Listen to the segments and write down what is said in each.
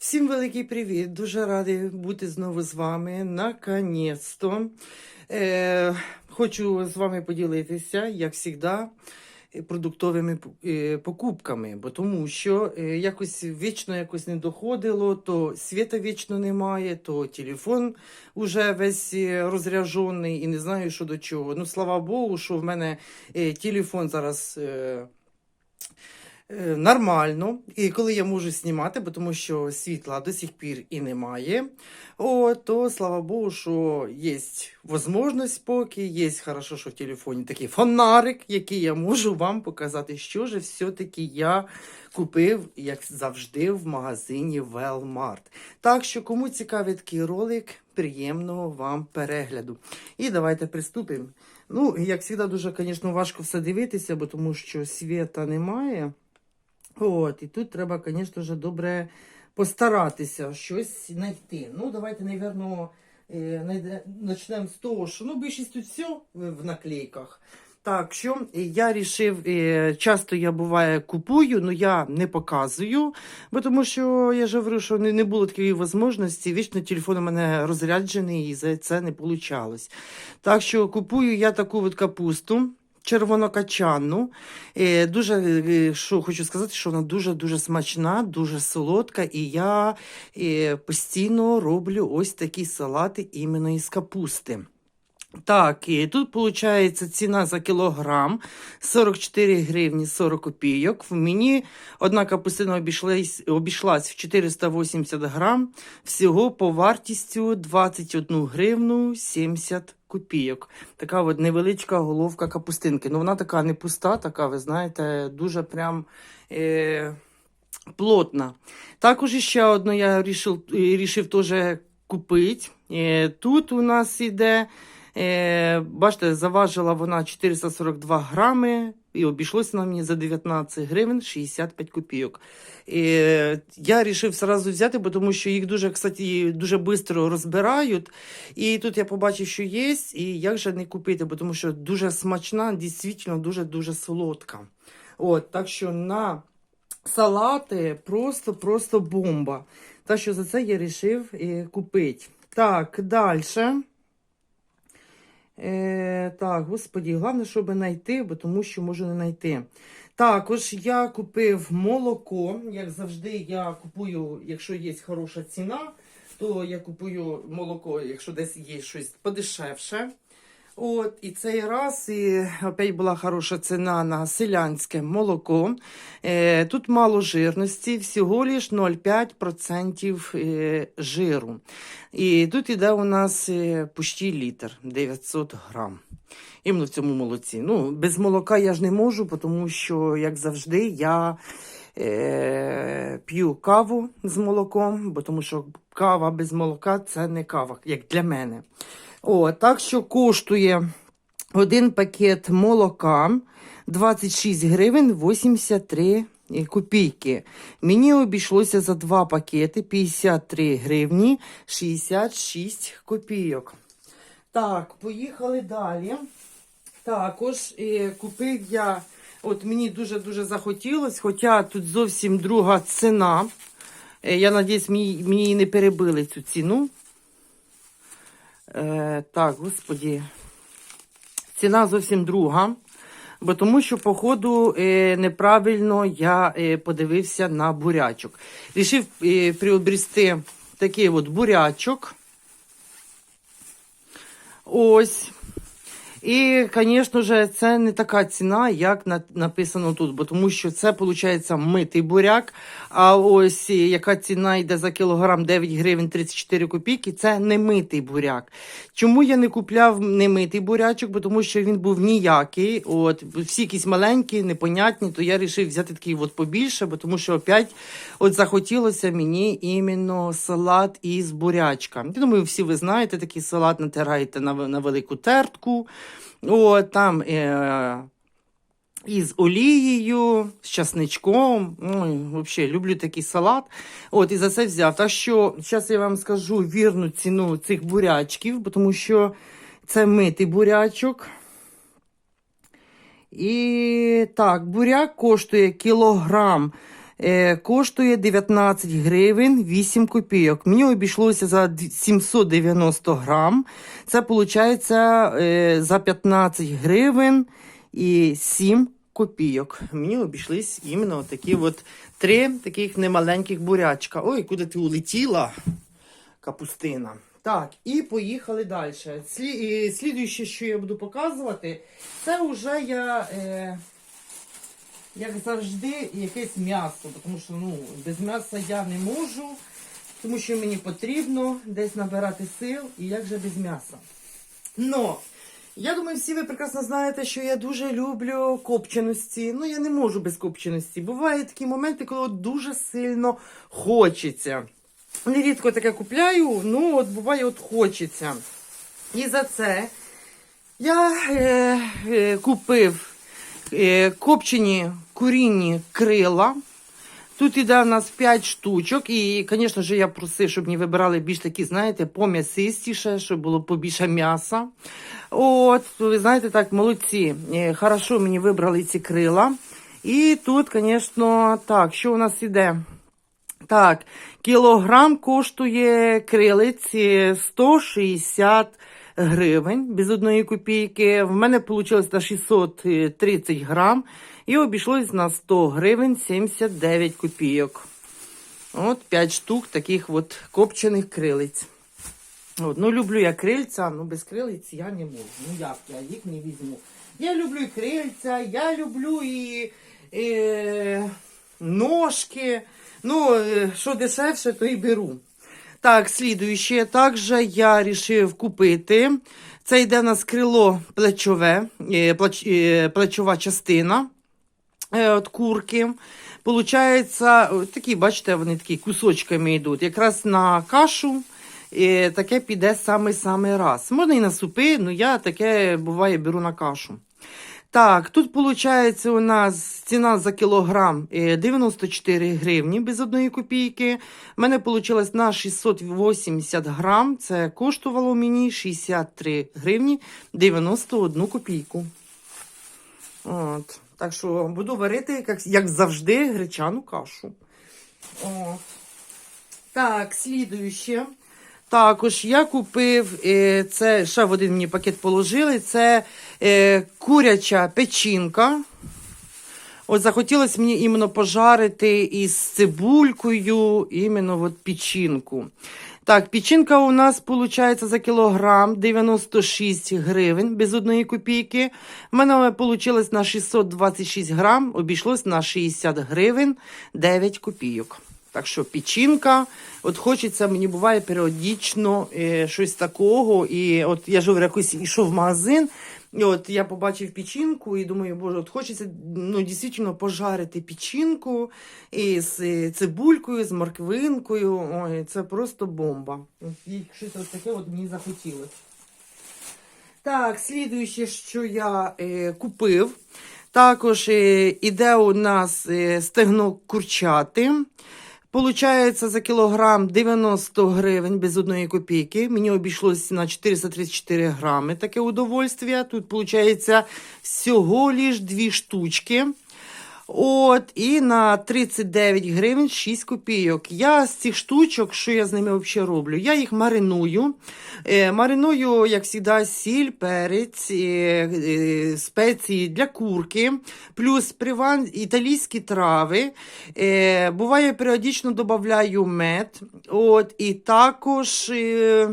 Всім великий привіт! Дуже радий бути знову з вами. Наконець-то. Е, хочу з вами поділитися, як завжди, продуктовими е, покупками, бо тому що е, якось вічно якось не доходило, то світа вічно немає, то телефон уже весь е, розряджений і не знаю, що до чого. Ну, слава Богу, що в мене телефон зараз. Е, Нормально, і коли я можу знімати, бо тому що світла до сих пір і немає, о, то слава Богу, що є можливість поки, є хорошо, що в телефоні такий фонарик, який я можу вам показати, що ж все-таки я купив, як завжди, в магазині Велмарт. Так що, кому цікавий такий ролик, приємного вам перегляду. І давайте приступимо. Ну, як завжди, дуже, звісно, важко все дивитися, бо тому що світа немає. От, і тут треба, звісно ж, добре постаратися щось знайти. Ну, давайте, напевно, почнемо з того, що ну, більшість тут все в наклейках. Так, що е, я рішив, е, часто я буває купую, але я не показую, бо тому що я ж говорю, що не було такої можливості. Вічно телефон у мене розряджений і за це не вийшло. Так що купую я таку от капусту червонокачанну. Е, Дуже е, що хочу сказати, що вона дуже-дуже смачна, дуже солодка, і я е, постійно роблю ось такі салати іменно із капусти. Так, і тут виходить ціна за кілограм 44 гривні 40 копійок. В мені одна капустина обійшлась, обійшлась в 480 грам, всього по вартістю 21 гривну 70 копійок. Така от невеличка головка капустинки. Ну вона така не пуста, така, ви знаєте, дуже прям. Е- Плотна. Також ще одну я вирішив, рішив теж купити. Е, Тут у нас іде Бачите, заважила вона 442 грами і обійшлося на мені за 19 гривень 65 копійок. Е, Я вирішив одразу взяти, бо тому що їх дуже кстати, дуже швидко розбирають. І тут я побачив, що є, і як же не купити, бо тому що дуже смачна, дійсно дуже-дуже солодка. От, Так що на салати просто-просто бомба. Так що за це я вирішив е, купити. Так, далі. Е, Так, господі, головне, щоб знайти, бо тому що можу не знайти. Також я купив молоко. Як завжди, я купую, якщо є хороша ціна, то я купую молоко, якщо десь є щось подешевше. От, І цей раз і опять була хороша ціна на селянське молоко. Е, Тут мало жирності, всього лиш 0,5% е, жиру. І тут іде у нас е, почти літр 900 грам. Іменно в цьому молоці. Ну, Без молока я ж не можу, тому що, як завжди, я е, п'ю каву з молоком, бо тому що кава без молока це не кава, як для мене. О, Так що коштує один пакет молока 26 гривень 83 копійки. Мені обійшлося за два пакети 53 гривні 66 копійок. Так, поїхали далі. Також е, купив я, от мені дуже-дуже захотілося, хоча тут зовсім друга ціна. Е, я надіюсь, мені, мені не перебили цю ціну. Е, Так, господі, ціна зовсім друга. Бо тому що, походу, е, неправильно я е, подивився на бурячок. Рішив е, приобрести такий от бурячок. Ось. І, звісно ж, це не така ціна, як написано тут, бо тому що це, виходить, митий буряк. А ось яка ціна йде за кілограм 9 гривень 34 копійки, це не митий буряк. Чому я не купляв немитий бурячок? Бо тому що він був ніякий. От, Всі якісь маленькі, непонятні, то я вирішив взяти такий от побільше, бо тому що опять от захотілося мені іменно салат із бурячка. Я думаю, всі ви знаєте, такий салат натираєте на, на велику тертку. О, там е, із олією, з часничком. Ой, взагалі, люблю такий салат. От, І за це взяв. Так що, зараз я вам скажу вірну ціну цих бурячків, тому що це митий бурячок. І так, буряк коштує кілограм коштує 19 гривень 8 копійок. Мені обійшлося за 790 грам. Це виходить за 15 гривень і 7 копійок. Мені обійшлись іменно такі от три таких немаленьких бурячка. Ой, куди ти улетіла? Капустина. Так, і поїхали далі. І Слідуюче, що я буду показувати, це вже я, е... як завжди, якесь м'ясо, тому що ну, без м'яса я не можу, тому що мені потрібно десь набирати сил і як же без м'яса. Но я думаю, всі ви прекрасно знаєте, що я дуже люблю копченості. Ну, я не можу без копченості. Бувають такі моменти, коли дуже сильно хочеться. Нерідко таке купляю, ну от буває, от хочеться. І за це я е, е, купив копчені курінні крила. Тут іде у нас 5 штучок, і, звісно ж, я просив, щоб мені вибирали більш такі, знаєте, пом'ясистіше, щоб було побільше м'яса. От, ви знаєте, так, молодці. Е, Хорошо мені вибрали ці крила. І тут, звісно, так, що у нас іде? Так, кілограм коштує крилиць е, 160 гривень без одної копійки. В мене вийшло на 630 грам і обійшлось на 100 гривень 79 копійок. От 5 штук таких от копчених крилиць. От, ну, люблю я крильця, ну без крилиць я не можу. Ну як я їх не візьму. Я люблю і крильця, я люблю і, е, ножки. Ну, е, що дешевше, то і беру. Так, слідуюче. Також я вирішив купити. Це йде в нас крило плечове, е, плеч, е, плечова частина е, от курки. Получається, такі, бачите, вони такі кусочками йдуть. Якраз на кашу е, таке піде саме-саме раз. Можна і на супи, але я таке буває беру на кашу. Так, тут виходить у нас ціна за кілограм е, 94 гривні без одної копійки. У мене вийшло на 680 грам. Це коштувало мені 63 гривні 91 копійку. От. Так що буду варити, як, як завжди, гречану кашу. От. Так, слідуюче. Також я купив, е, це ще в один мені пакет положили. Це е, куряча печінка. От захотілося мені іменно пожарити із цибулькою, іменно от печінку. Так, печінка у нас виходить за кілограм 96 гривень без одної копійки. У мене вийшло на 626 грам, обійшлось на 60 гривень 9 копійок. Так що печінка, от хочеться, мені буває періодично е, щось такого. І от я ж якось йшов в магазин, і от я побачив печінку і думаю, боже, от хочеться ну, дійсно пожарити печінку із е, цибулькою, з морквинкою. Ой, це просто бомба. І щось от таке от мені захотілося. Так, слідуюче, що я е, купив. Також е, іде у нас е, стегно курчати. Получається за кілограм 90 гривень без одної копійки. Мені обійшлося на 434 грами таке удовольствие. Тут виходить всього лиш дві штучки. От, і на 39 гривень 6 копійок. Я з цих штучок, що я з ними взагалі роблю? Я їх мариную. Е, мариную, як завжди, сіль, перець, е, е, спеції для курки, плюс приван, італійські трави. Е, буває, періодично додаю мед. От, і також. Е,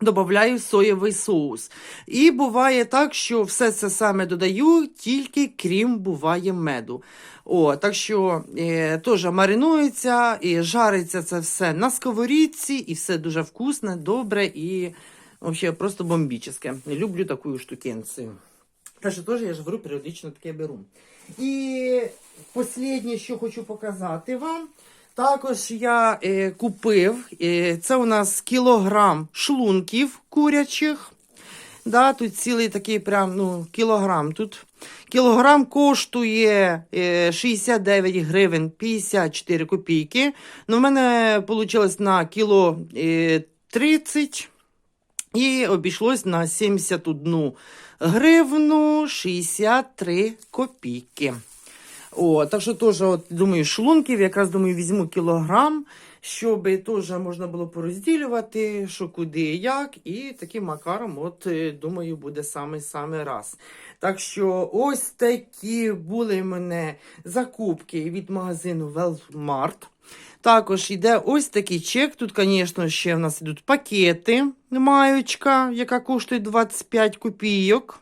Добавляю соєвий соус. І буває так, що все це саме додаю, тільки крім буває меду. О, так що е, теж маринується і жариться це все на сковорідці, і все дуже вкусне, добре і взагалі просто бомбічне. Люблю таку штукенцію. Так що теж я ж говорю, періодично таке беру. І останнє, що хочу показати вам. Також я е, купив, е, це у нас кілограм шлунків курячих. Да, тут цілий такий прям ну, кілограм. Тут кілограм коштує е, 69 гривень 54 копійки. Ну, в мене вийшло на кіло е, 30 і обійшлось на 71 гривну 63 копійки. О, так що теж, от, думаю, шлунків, якраз думаю, візьму кілограм, щоб теж можна було порозділювати, що куди і як. І таким макаром, от, е, думаю, буде саме-саме раз. Так що ось такі були в мене закупки від магазину Велмарт. Також йде ось такий чек. Тут, звісно, ще в нас йдуть пакети. Маючка, яка коштує 25 копійок.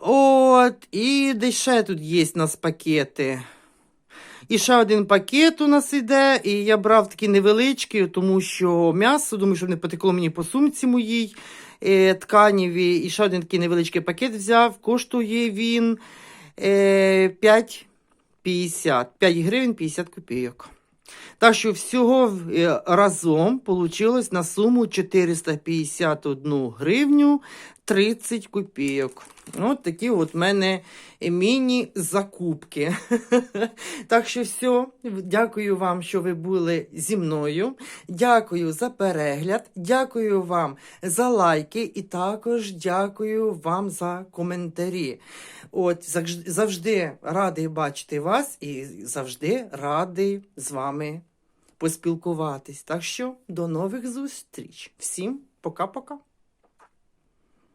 От, і де ще тут є у нас пакети. І ще один пакет у нас іде, і я брав такі невеличкі, тому що м'ясо, думаю, щоб не потекло мені по сумці моїй е, тканіві. І ще один такий невеличкий пакет взяв. Коштує він е, 5,50. 5 гривень 50 копійок. Так що всього е, разом вийшло на суму 451 гривню 30 копійок. От такі от в мене міні-закупки. Так що все, дякую вам, що ви були зі мною. Дякую за перегляд, дякую вам за лайки і також дякую вам за коментарі. От завжди радий бачити вас і завжди радий з вами поспілкуватись. Так що до нових зустріч. Всім пока-пока.